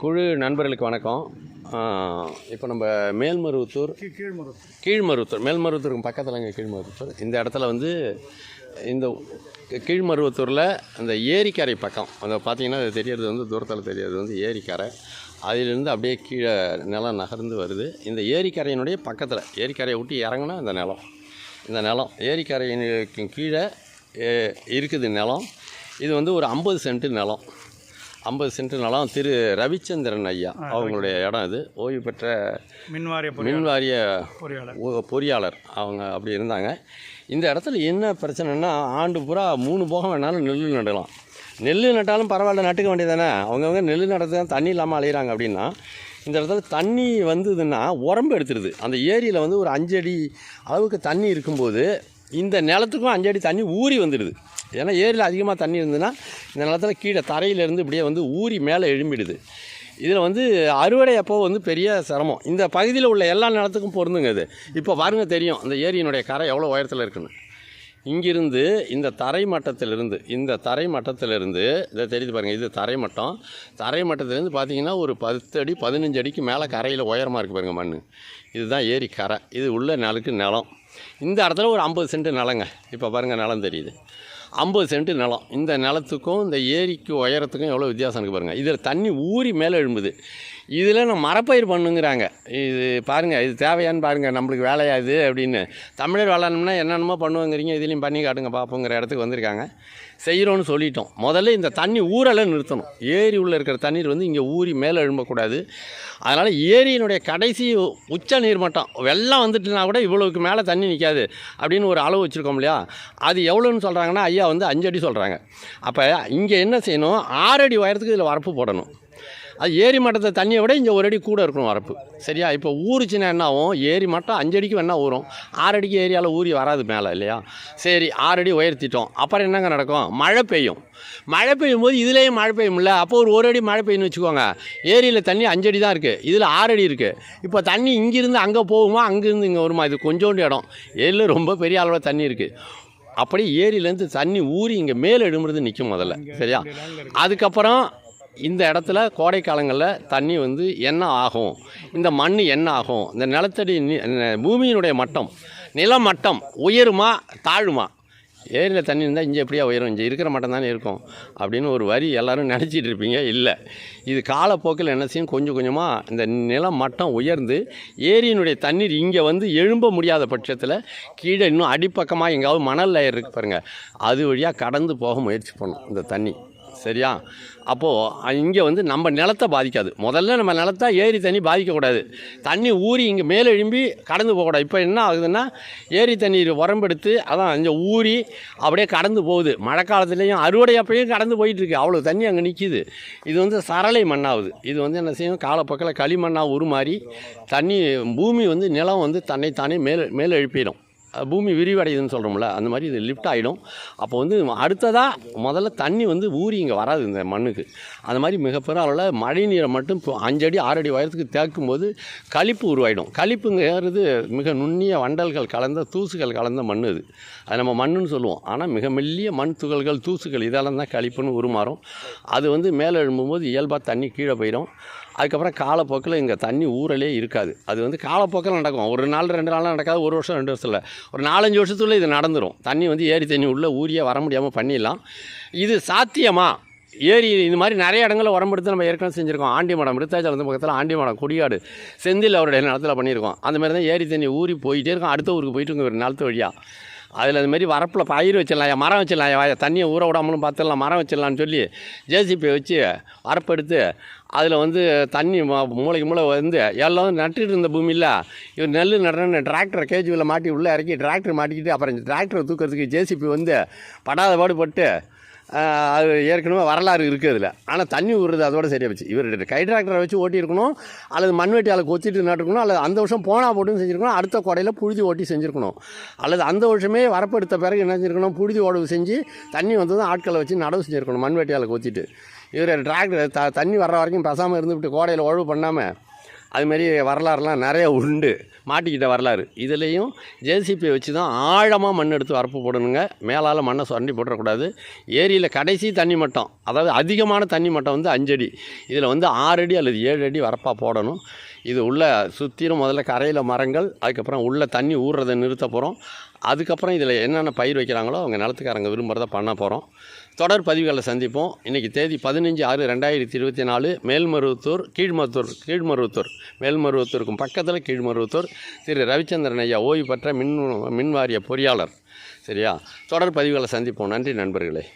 குழு நண்பர்களுக்கு வணக்கம். இப்போ நம்ம மேல்மருவத்தூர் கீழ் கீழ்மருவத்தூர் மேல்மருவத்தூருக்கு பக்கத்தில் இங்கே கீழ்மருவத்தூர். இந்த இடத்துல வந்து இந்த கீழ்மருவத்தூரில் அந்த ஏரிக்கரை பக்கம் அந்த பார்த்தீங்கன்னா அது தெரியறது வந்து தூரத்தில் தெரியறது வந்து ஏரிக்கரை. அதிலிருந்து அப்படியே கீழே நிலம் நகர்ந்து வருது. இந்த ஏரிக்கரையினுடைய பக்கத்தில் ஏரிக்கரையை விட்டு இறங்குனா இந்த நிலம். இந்த நிலம் ஏரிக்கரையினுக்கு கீழே இருக்குது நிலம். இது வந்து ஒரு ஐம்பது சென்ட் நிலம். ஐம்பது சென்ட் நிலம் திரு ரவிச்சந்திரன் ஐயா அவங்களுடைய இடம் இது. ஓய்வு பெற்ற மின்வாரிய பொறி மின் வாரிய பொறியாளர். அவங்க அப்படி இருந்தாங்க. இந்த இடத்துல என்ன பிரச்சனைனா ஆண்டு பூரா மூணு போகம் வேணாலும் நெல் நடலாம். நெல் நட்டாலும் பரவாயில்ல நட்டுக்க வேண்டியதானே அவங்கவுங்க நெல் நடுறது தான் தண்ணி இல்லாமல் அலையிறாங்க அப்படின்னா இந்த இடத்துல தண்ணி வந்ததுன்னா உரம்பு எடுத்துருது. அந்த ஏரியில் வந்து ஒரு அஞ்சடி அளவுக்கு தண்ணி இருக்கும்போது இந்த நிலத்துக்கும் அஞ்சடி தண்ணி ஊறி வந்துடுது. ஏன்னா ஏரியில் அதிகமாக தண்ணி இருந்ததுன்னா இந்த நிலத்துல கீழே தரையிலேருந்து இப்படியே வந்து ஊறி மேலே எழும்பிடுது. இதில் வந்து அறுவடை அப்போ வந்து பெரிய சிரமம். இந்த பகுதியில் உள்ள எல்லா நிலத்துக்கும் பொருந்துங்க இது. இப்போ பாருங்க தெரியும். அந்த ஏரியினுடைய கரை எவ்வளோ உயரத்தில் இருக்குன்னு. இங்கிருந்து இந்த தரை மட்டத்திலிருந்து இந்த தரை மட்டத்திலிருந்து இதை தெரியுது பாருங்கள் இது தரை மட்டம் தரை மட்டத்திலேருந்து பார்த்தீங்கன்னா ஒரு பத்து அடி பதினஞ்சு அடிக்கு மேலே கரையில் உயரமாக இருக்குது பாருங்கள் மண் இதுதான் ஏரி கரை. இது உள்ள நிலக்கு நிலம். இந்த இடத்துல ஒரு ஐம்பது சென்ட் நிலங்க. இப்போ பாருங்கள் நிலம் தெரியுது. ஐம்பது சென்ட் நிலம். இந்த நிலத்துக்கும் இந்த ஏரிக்கு உயரத்துக்கும் எவ்வளோ வித்தியாசம் இருக்குது பாருங்கள் இதில் தண்ணி ஊறி மேலே எழும்புது. இதில் நம்ம மரப்பயிர் பண்ணுங்கிறாங்க. இது பாருங்கள் இது தேவையான்னு பாருங்கள் நம்மளுக்கு வேலையா இது அப்படின்னு. தமிழர் வளரணும்னா என்னென்னமோ பண்ணுவோங்கிறீங்க இதுலேயும் பண்ணி காட்டுங்க பார்ப்போங்கிற இடத்துக்கு வந்திருக்காங்க. செய்கிறோன்னு சொல்லிட்டோம். முதல்ல இந்த தண்ணி ஊறலை நிறுத்தணும். ஏரி உள்ளே இருக்கிற தண்ணீர் வந்து இங்கே ஊறி மேலே எழும்பக்கூடாது. அதனால் ஏரியினுடைய கடைசி உச்ச நீர்மட்டம் வெள்ளம் வந்துட்டுனா கூட இவ்வளோக்கு மேலே தண்ணி நிற்காது அப்படின்னு ஒரு அளவு வச்சுருக்கோம் இல்லையா? அது எவ்வளோன்னு சொல்கிறாங்கன்னா ஐயா வந்து அஞ்சடி சொல்கிறாங்க அப்போ இங்கே என்ன செய்யணும்? ஆறடி உயரத்துக்கு இதில் வரப்பு போடணும். அது ஏரி மட்டத்தை தண்ணியை விட இங்கே ஒரு அடி கூட இருக்கணும் வரப்பு. சரியா? இப்போ ஊறுச்சுன்னா என்ன ஆகும் ஏரி மட்டம் அஞ்சடிக்கு வேணால் ஊறும். ஆறடிக்கு ஏரியாவில் ஊறி வராது மேலே இல்லையா? சரி ஆறடி உயர்த்திட்டோம். அப்புறம் என்னங்க நடக்கும்? மழை பெய்யும். மழை பெய்யும் போது இதுலேயும் மழை பெய்யும்ல. அப்போ ஒரு ஒரு அடி மழை பெய்யும்னு வச்சுக்கோங்க. ஏரியில் தண்ணி அஞ்சடி தான் இருக்குது இதில் ஆறடி இருக்குது இப்போ தண்ணி இங்கேருந்து அங்கே போகுமா? அங்கேருந்து இங்கே வருமா? இது கொஞ்சோண்டு இடம். ஏரியில் ரொம்ப பெரிய அளவில் தண்ணி இருக்குது அப்படியே ஏரியிலேருந்து தண்ணி ஊறி இங்கே மேலே எழும்புறது நிற்கும் முதல்ல. சரியா? அதுக்கப்புறம் இந்த இடத்துல கோடை காலங்களில் தண்ணி வந்து என்ன ஆகும்? இந்த மண் என்ன ஆகும்? இந்த நிலத்தடி பூமியினுடைய மட்டம் நிலமட்டம் உயருமா தாழுமா? ஏரியில் தண்ணி இருந்தால் இங்கே எப்படியா உயரும்? இங்கே இருக்கிற மட்டம் தானே இருக்கும். அப்படின்னு ஒரு வரி எல்லாரும் நினச்சிட்டு இருப்பீங்க. இல்லை. இது காலப்போக்கில் என்ன செய்யும்? கொஞ்சம் கொஞ்சமாக இந்த நிலம் மட்டம் உயர்ந்து ஏரியினுடைய தண்ணீர் இங்கே வந்து எழும்ப முடியாத பட்சத்தில் கீழே இன்னும் அடிப்பக்கமாக எங்காவது மணல் லேயர் இருக்கு பாருங்கள் அது வழியாக கடந்து போக முயற்சி பண்ணும் இந்த தண்ணி. சரியா? அப்போது இங்கே வந்து நம்ம நிலத்தை பாதிக்காது. முதல்ல நம்ம நிலத்தை ஏரி தண்ணி பாதிக்கக்கூடாது தண்ணி ஊறி இங்கே மேலே எழும்பி கடந்து போகக்கூடாது இப்போ என்ன ஆகுதுன்னா ஏரி தண்ணீர் உரம்பெடுத்து அதான் இங்கே ஊறி அப்படியே கடந்து போகுது. மழை காலத்துலேயும் அறுவடை அப்பையும் கடந்து போயிட்டுருக்கு. அவ்வளோ தண்ணி அங்கே நிற்கிது இது வந்து சரளை மண்ணாகுது இது வந்து என்ன செய்யும்? காலப்பக்கில் களிமண்ணாக உருமாறி தண்ணி பூமி வந்து நிலம் வந்து தன்னைத்தானே மேலே மேலே எழுப்பிடும். பூமி விரிவடையுதுன்னு சொல்கிறோம்ல அந்த மாதிரி இது லிஃப்ட் ஆகிடும் அப்போ வந்து அடுத்ததாக முதல்ல தண்ணி வந்து ஊறி இங்கே வராது இந்த மண்ணுக்கு. அந்த மாதிரி மிகப்பெரிய அளவில் மழை நீரை மட்டும் இப்போ அஞ்சடி ஆறடி உயரத்துக்கு தேக்கும் போது களிப்பு உருவாயிடும் களிப்புங்கிறது மிக நுண்ணிய வண்டல்கள் கலந்த தூசுகள் கலந்த மண் இது அது நம்ம மண்ணுன்னு சொல்லுவோம். ஆனால் மிக மெல்லிய மண் துகள்கள் தூசுகள் இதெல்லாம் தான் களிப்புன்னு உருமாறும். அது வந்து மேலே எழும்பும்போது இயல்பாக தண்ணி கீழே போயிடும். அதுக்கப்புறம் காலப்போக்கில் இங்கே தண்ணி ஊறலே இருக்காது. அது வந்து காலப்போக்கில் நடக்கும். ஒரு நாள் ரெண்டு நாள் நடக்காது. ஒரு வருஷம் ரெண்டு வருஷம் இல்லை ஒரு நாலஞ்சு வருஷத்துக்குள்ளே இது நடந்துடும் தண்ணி வந்து ஏரி தண்ணி உள்ளே ஊரியே வர முடியாமல் பண்ணிடலாம். இது சாத்தியமா? ஏரி இது மாதிரி நிறைய இடங்களில் உரம்பெடுத்து நம்ம ஏற்கனவே செஞ்சுருக்கோம். ஆண்டிமடம் விருத்தாச்சலம் பக்கத்தில் ஆண்டிமடம் குடியாடு செந்தில் அவருடைய நிலத்தில் பண்ணியிருக்கோம். அந்த மாதிரி தான் ஏரி தண்ணி ஊறி போயிட்டே இருக்கும். அடுத்த ஊருக்கு போயிட்டு இருக்கு ஒரு நிலத்து வழியாக அதில் அது மாதிரி வரப்பில் பயிர் வச்சிடலாம் மரம் வச்சிடலாம் தண்ணியை ஊற விடாமலும் பார்த்துடலாம் மரம் வச்சிடலாம்னு சொல்லி ஜேசிபி வச்சு வரப்பெடுத்து அதில் வந்து தண்ணி மூளைக்கு மூளை வந்து எல்லாம் நட்டுட்டு இருந்த பூமியில் இவர் நெல் நடுறன்னு டிராக்டரை கேஜிவில் மாட்டி உள்ளே இறக்கி டிராக்டர் மாட்டிக்கிட்டு அப்புறம் டிராக்டரை தூக்கிறதுக்கு ஜேசிபி வந்து படாத பாடுபட்டு அது ஏற்கனவே வரலாறு இருக்குது அதில். ஆனால் தண்ணி விடுறது அதோட சரியா போச்சு. இவர் கை டிராக்டரை வச்சு ஓட்டியிருக்கணும் அல்லது மண்வெட்டியால் கொத்திட்டு நட்டுருக்கணும் அல்லது அந்த வருஷம் போனா போட்டுன்னு செஞ்சுருக்கணும் அடுத்த கொடையில் புழுதி ஓட்டி செஞ்சுருக்கணும். அல்லது அந்த வருஷமே வரப்படுத்த பிறகு என்ன செஞ்சுருக்கணும்? புழுதி ஓடவு செஞ்சு தண்ணி வந்ததும் ஆட்களை வச்சு நடவு செஞ்சுருக்கணும் மண்வெட்டியால் கொத்திட்டு. இவர் டிராக்டர் த தண்ணி வர்ற வரைக்கும் பேசாமல் இருந்துவிட்டு கோடையில் உழவு பண்ணாமல் அதுமாரி வரலாறுலாம் நிறைய உண்டு. மாட்டிக்கிட்ட வரலாறு. இதுலேயும் ஜேசிபி வச்சு தான் ஆழமாக மண் எடுத்து வரப்பு போடணுங்க. மேலால் மண்ணை சுரண்டி போட்டுறக்கூடாது. ஏரியில் கடைசி தண்ணி மட்டம் அதாவது அதிகமான தண்ணி மட்டம் வந்து அஞ்சடி இதில் வந்து ஆறு அடி அல்லது ஏழு அடி வரப்பாக போடணும். இது உள்ள சுற்றிலும் முதல்ல கரையில் மரங்கள் அதுக்கப்புறம் உள்ள தண்ணி ஊறுறதை நிறுத்த போகிறோம் அதுக்கப்புறம் இதில் என்னென்ன பயிர் வைக்கிறாங்களோ அவங்க நிலத்துக்காரங்க விரும்புகிறத பண்ண போகிறோம் தொடர் பதிவுகளை சந்திப்போம். இன்றைக்கி தேதி பதினஞ்சு ஆறு ரெண்டாயிரத்தி இருபத்தி நாலு மேல்மருவத்தூர் கீழ்மருத்தூர் கீழ்மருவத்தூர். மேல்மருவத்தூருக்கும் பக்கத்தில் கீழ்மருவத்தூர் திரு ரவிச்சந்திரன் ஐயா ஓய்வு பெற்ற மின் மின்வாரிய பொறியாளர். சரியா? தொடர் பதிவுகளை சந்திப்போம். நன்றி நண்பர்களே.